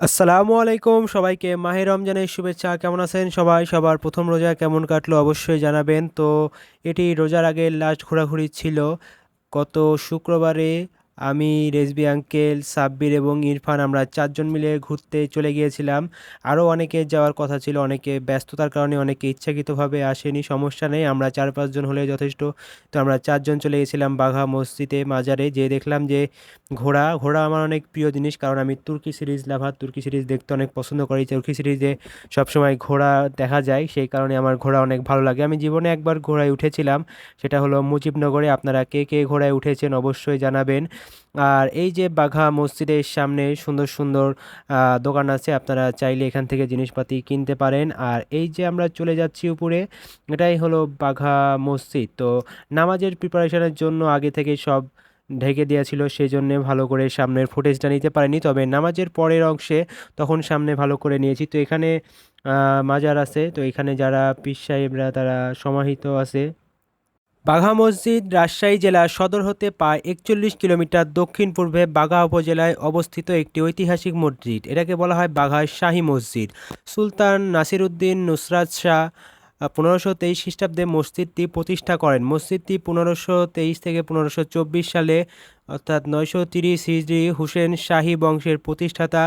আসসালামু আলাইকুম সবাইকে, মাহে রমজানের শুভেচ্ছা। কেমন আছেন সবাই? সবার প্রথম রোজা কেমন কাটলো অবশ্যই জানাবেন। তো এটি রোজার আগে লাস্ট ঘোরাঘুরি ছিল। গত শুক্রবারে আমি রেজবি আঙ্কেল, সাব্বির এবং ইরফান, আমরা চারজন মিলে ঘুরতে চলে গিয়েছিলাম। আরও অনেকে যাওয়ার কথা ছিল, অনেকে ব্যস্ততার কারণে অনেকে ইচ্ছাকৃতভাবে আসেনি, সমস্যা নেই, আমরা চার পাঁচজন হলে যথেষ্ট। তো আমরা চারজন চলে গেছিলাম বাঘা মসজিদে মাজারে, যেয়ে দেখলাম যে ঘোড়া ঘোড়া আমার অনেক প্রিয় জিনিস, কারণ আমি তুর্কি সিরিজ লাভার, তুর্কি সিরিজ দেখতে অনেক পছন্দ করি। তুর্কি সিরিজে সবসময় ঘোড়া দেখা যায়, সেই কারণে আমার ঘোড়া অনেক ভালো লাগে। আমি জীবনে একবার ঘোড়ায় উঠেছিলাম, সেটা হলো মুজিবনগরে। আপনারা কে কে ঘোড়ায় উঠেছেন অবশ্যই জানাবেন। আর এই যে বাঘা মসজিদের সামনে সুন্দর সুন্দর দোকান আছে, আপনারা চাইলে এখান থেকে জিনিসপাতি কিনতে পারেন। আর এই যে আমরা চলে যাচ্ছি উপরে, এটাই হলো বাঘা মসজিদ। তো নামাজের প্রিপারেশনের জন্য আগে থেকে সব ঢেকে দেওয়া ছিল সেই জন্যে ভালো করে সামনের ফুটেজটা নিতে পারিনি। তবে নামাজের পরের অংশে তখন সামনে ভালো করে নিয়েছি। তো এখানে মাজার আছে। তো এখানে যারা পীর সাহেবরা, তারা সমাহিত আছে। বাঘা মসজিদ রাজশাহী জেলার সদর হতে প্রায় একচল্লিশ কিলোমিটার দক্ষিণ পূর্বে বাঘা উপজেলায় অবস্থিত একটি ঐতিহাসিক মসজিদ। এটাকে বলা হয় বাঘা শাহী মসজিদ। সুলতান নাসিরউদ্দিন নুসরাত শাহ পনেরোশো তেইশ খ্রিস্টাব্দে মসজিদটি প্রতিষ্ঠা করেন। মসজিদটি পনেরোশো তেইশ থেকে পনেরোশো চব্বিশ সালে, অর্থাৎ নয়শো তিরিশ হিজড়ি হুসেন শাহী বংশের প্রতিষ্ঠাতা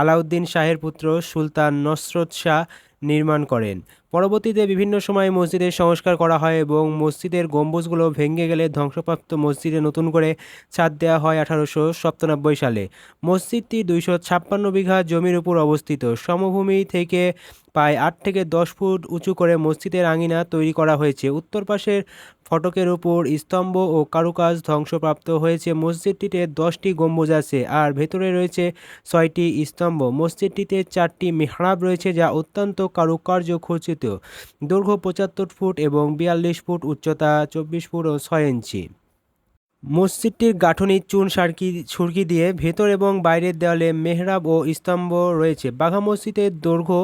আলাউদ্দিন শাহের পুত্র সুলতান নসরত শাহ নির্মাণ করেন। পরবর্তীতে বিভিন্ন সময়ে মসজিদের সংস্কার করা হয় এবং মসজিদের গম্বুজগুলো ভেঙে গেলে ধ্বংসপ্রাপ্ত মসজিদে নতুন করে ছাদ দেওয়া হয় আঠারোশো সাতানব্বই সালে। মসজিদটি দুইশো ছাপ্পান্ন বিঘা জমির উপর অবস্থিত। সমভূমি থেকে প্রায় আট থেকে দশ ফুট উঁচু করে মসজিদের আঙিনা তৈরি করা হয়েছে। উত্তর পাশের ফটকের উপর স্তম্ভ ও কারুকাজ ধ্বংসপ্রাপ্ত হয়েছে। মসজিদটিতে দশটি গম্বুজ আছে আর ভেতরে রয়েছে ছয়টি স্তম্ভ। মসজিদটিতে চারটি মেহরাব রয়েছে যা অত্যন্ত কারুকার্য খচিত। দৈর্ঘ্য পঁচাত্তর ফুট এবং বিয়াল্লিশ ফুট, উচ্চতা চব্বিশ ফুট ও ছয় ইঞ্চি। মসজিদটির গাঁথনি চুন সারকি, সুরকি দিয়ে ভেতর এবং বাইরের দেওয়ালে মেহরাব ও স্তম্ভ রয়েছে। বাঘা মসজিদের দৈর্ঘ্য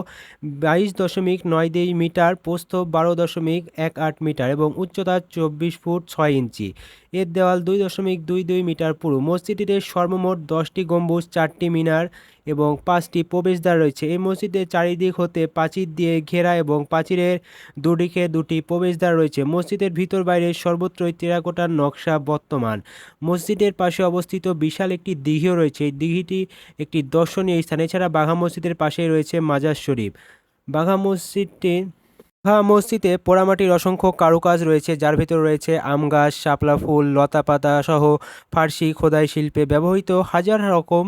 বাইশ দশমিক নয় দুই মিটার প্রস্থ বারো দশমিক এক আট মিটার এবং উচ্চতা চব্বিশ ফুট ছয় ইঞ্চি। এর দেওয়াল দুই দশমিক দুই দুই মিটার পুরু। মসজিদটিতে সর্বমোট দশটি গম্বুজ, চারটি মিনার এবং পাঁচটি প্রবেশদ্বার রয়েছে। এই মসজিদের চারিদিক হতে প্রাচীর দিয়ে ঘেরা এবং প্রাচীরের দুদিকে দুটি প্রবেশদ্বার রয়েছে। মসজিদের ভিতর বাইরে সর্বত্রই টেরাকোটার নকশা বর্তমান। মসজিদের পাশে অবস্থিত বিশাল একটি দিঘিও রয়েছে। এই দিঘিটি একটি দর্শনীয় স্থান। এছাড়া বাঘা মসজিদের পাশেই রয়েছে মাজার শরীফ। বাঘা মসজিদটি বাঘা মসজিদে পোড়ামাটির অসংখ্য কারুকাজ রয়েছে, যার ভেতর রয়েছে আম গাছ, শাপলা ফুল লতা পাতা সহ ফার্সি খোদাই শিল্পে ব্যবহৃত হাজার রকম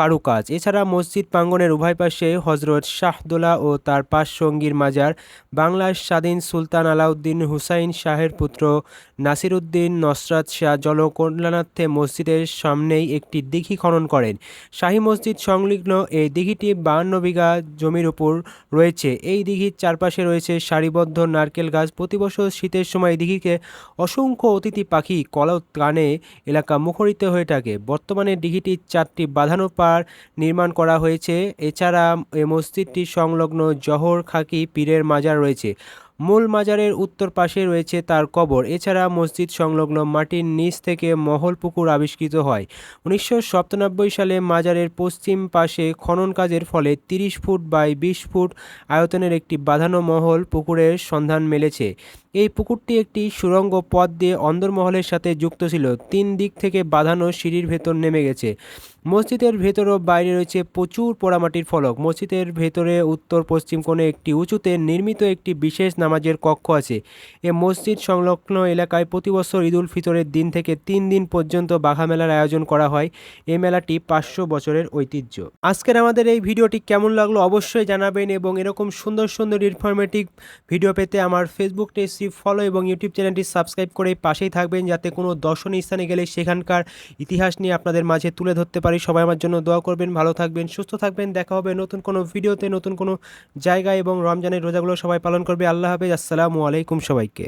কারুকাজ। এছাড়া মসজিদ প্রাঙ্গনের উভয় পাশে হজরত শাহদোলা ও তার পাঁচ সঙ্গীর মাজার, বাংলার স্বাধীন সুলতান আলাউদ্দিন হুসাইন শাহের পুত্র নাসিরউদ্দিন নসরাত শাহ জলকল্যাণার্থে মসজিদের সামনেই একটি দিঘি খনন করেন। শাহী মসজিদ সংলগ্ন এই দিঘিটি বাহান্ন বিঘা জমির উপর রয়েছে। এই দিঘির চারপাশে রয়েছে সারিবদ্ধ নারকেল গাছ। প্রতি বছর শীতের সময় দিঘিকে অসংখ্য অতিথি পাখি কলত গানে এলাকা মুখরিত হয়ে থাকে। বর্তমানে দিঘিটির চারটি বাঁধানো পাড় নির্মাণ করা হয়েছে। এছাড়া এ মসজিদটি সংলগ্ন জহর খাকি পীরের মাজার রয়েছে। মূল মাজারের উত্তর পাশে রয়েছে তার কবর। এছাড়া মসজিদ সংলগ্ন মাটির নিচ থেকে মহল পুকুর আবিষ্কৃত হয়। উনিশশো সাতানব্বই সালে মাজারের পশ্চিম পাশে খনন কাজের ফলে তিরিশ ফুট বাই বিশ ফুট আয়তনের একটি বাঁধানো মহল পুকুরের সন্ধান মেলেছে। এই পুকুরটি একটি সুড়ঙ্গ পথ দিয়ে অন্দরমহলের সাথে যুক্ত ছিল। তিন দিক থেকে বাঁধানো সিঁড়ির ভেতর নেমে গেছে। মসজিদের ভেতর ও বাইরে রয়েছে প্রচুর পোড়ামাটির ফলক। মসজিদের ভেতরে উত্তর পশ্চিম কোণে একটি উঁচুতে নির্মিত একটি বিশেষ নামাজের কক্ষ আছে। এ মসজিদ সংলগ্ন এলাকায় প্রতি বছর ঈদুল ফিতরের দিন থেকে তিন দিন পর্যন্ত বাঘা মেলার আয়োজন করা হয়। এই মেলাটি পাঁচশো বছরের ঐতিহ্য। আজকের আমাদের এই ভিডিওটি কেমন লাগল অবশ্যই জানাবেন এবং এরকম সুন্দর সুন্দর ইনফরমেটিভ ভিডিও পেতে আমার ফেসবুক পেজটি ফলো এবং ইউটিউব চ্যানেলটি সাবস্ক্রাইব করে পাশেই থাকবেন যাতে কোনো দর্শনীয় স্থানে গেলে সেখানকার ইতিহাস নিয়ে আপনাদের মাঝে তুলে ধরতে পারি। সবাই আমার জন্য দোয়া করবেন, ভালো থাকবেন, সুস্থ থাকবেন। দেখা হবে নতুন কোনো ভিডিওতে, নতুন কোনো জায়গায় এবং রমজানের রোজাগুলো সবাই পালন করবে। আল্লাহ হাফেজ। আসসালামু আলাইকুম সবাইকে।